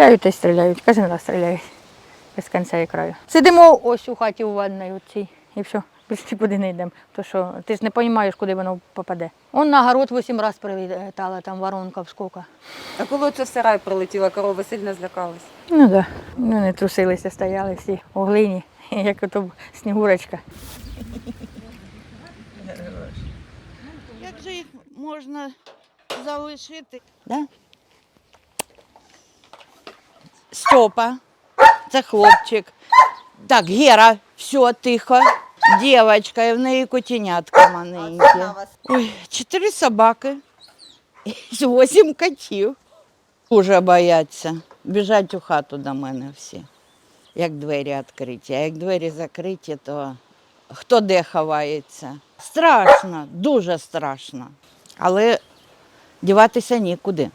Стріляють та й стріляють, кожен раз стріляють. Без кінця і краю. Сидимо ось у хаті у ванній оцій, і все, більше нікуди не йдемо. То що ти ж не розумієш, куди воно попаде. Он на город вісім разів прилітала, там воронка вскока. А коли це в сарай прилетіла, корови сильно злякались. Ну так, да. ну не трусилися, стояли всі у глині, як ото снігурочка. Як же їх можна залишити? Да? Степа, це хлопчик. Так, Гера, все, тихо. Дівчинка, і в неї котенятка маленькі. Ой, чотири собаки, вісім котів. Дуже бояться. Біжать у хату до мене всі, як двері відкриті. А як двері закриті, то хто де ховається. Страшно, дуже страшно. Але діватися нікуди.